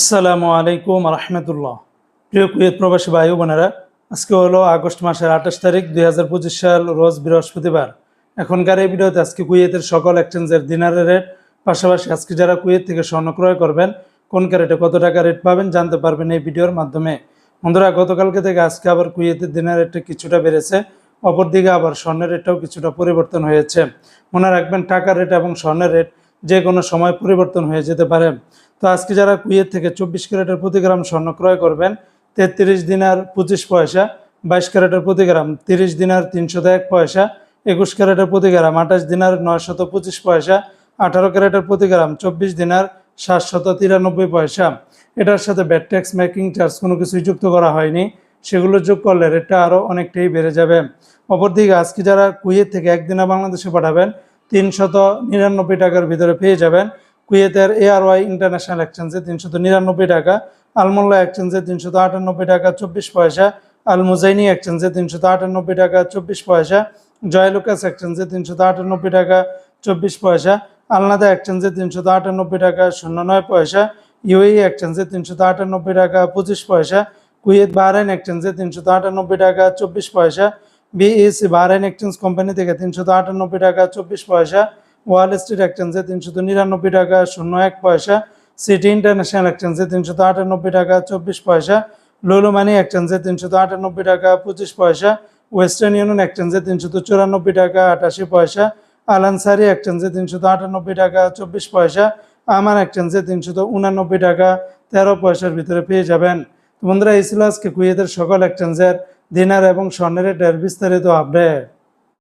আসসালামু আলাইকুম রহমতুল্লাহ। প্রিয় কুয়েত প্রবাসী ভাই বোনেরা, আজকে হলো আগস্ট মাসের আঠাশ তারিখ দুই হাজার পঁচিশ সাল, রোজ বৃহস্পতিবার। এখনকার এই ভিডিওতে আজকে কুয়েতের সকল এক্সচেঞ্জের দিনারের রেট, পাশাপাশি আজকে যারা কুয়েত থেকে স্বর্ণ ক্রয় করবেন, কোন ক্যারেটে কত টাকা রেট পাবেন জানতে পারবেন এই ভিডিওর মাধ্যমে। বন্ধুরা, গতকালকে থেকে আজকে আবার কুয়েতের দিনার রেটটা কিছুটা বেড়েছে, অপরদিকে আবার স্বর্ণের রেটটাও কিছুটা পরিবর্তন হয়েছে। মনে রাখবেন, টাকার রেট এবং স্বর্ণের রেট যে কোনো সময় পরিবর্তন হয়ে যেতে পারে। তো আজকে যারা কুয়েত থেকে চব্বিশ ক্যারেটের প্রতি গ্রাম স্বর্ণ ক্রয় করবেন, তেত্রিশ দিনার পঁচিশ পয়সা, বাইশ ক্যারেটের প্রতি গ্রাম তিরিশ দিনার তিনশত এক পয়সা, একুশ ক্যারেটের প্রতি গ্রাম আঠাশ দিনার নয়শত পঁচিশ পয়সা, আঠারো ক্যারেটের প্রতি গ্রাম চব্বিশ দিনার সাতশত তিরানব্বই পয়সা। এটার সাথে ব্যাট ট্যাক্স, মেকিং চার্জ কোনো কিছুই যুক্ত করা হয়নি। সেগুলো যোগ করলে রেটটা আরও অনেকটাই বেড়ে যাবে। অপরদিকে আজকে যারা কুয়েত থেকে একদিনে বাংলাদেশে পাঠাবেন, তিনশত নিরানব্বই টাকার ভিতরে পেয়ে যাবেন। কুয়েতের এআরওয়াই ইন্টারন্যাশনাল এক্সচেঞ্জে তিনশত নিরানব্বই টাকা, আলমোল্লা এক্সচেঞ্জে তিনশত আটানব্বই টাকা, চব্বিশ পয়সা আল মুজাইনি এক্সচেঞ্জে তিনশত আটানব্বই টাকা, চব্বিশ পয়সা, জয়লুকাস এক্সচেঞ্জে তিনশত আটানব্বই টাকা, চব্বিশ পয়সা, আলনাদা এক্সচেঞ্জে তিনশত আটানব্বই টাকা শূন্য নয় পয়সা, ইউএই এক্সচেঞ্জে তিনশত আটানব্বই টাকা, পঁচিশ পয়সা, কুয়েত বাহরাইন এক্সচেঞ্জে তিনশত আটানব্বই টাকা, চব্বিশ পয়সা বিএসি বাহরাইন এক্সচেঞ্জ কোম্পানি থেকে তিনশত আটানব্বই টাকা, চব্বিশ পয়সা ওয়াল স্ট্রিট এক্সচেঞ্জে তিনশত নিরানব্বই টাকা, শূন্য এক পয়সা। সিটি ইন্টারন্যাশনাল এক্সচেঞ্জে তিনশত আটানব্বই টাকা, চব্বিশ পয়সা। লোলো মানি এক্সচেঞ্জে তিনশত আটানব্বই টাকা, পঁচিশ পয়সা। ওয়েস্টার্ন ইউনিয়ন এক্সচেঞ্জে তিনশত চুরানব্বই টাকা, আটাশি পয়সা। আলানসারি এক্সচেঞ্জে তিনশত আটানব্বই টাকা, চব্বিশ পয়সা। আমার এক্সচেঞ্জে তিনশত উনানব্বই টাকা, তেরো পয়সার ভিতরে পেয়ে যাবেন। বন্ধুরা, এই ছিল আজকে কুয়েতের সকল এক্সচেঞ্জের দিনার এবং স্বর্ণের বিস্তারিত আপডেট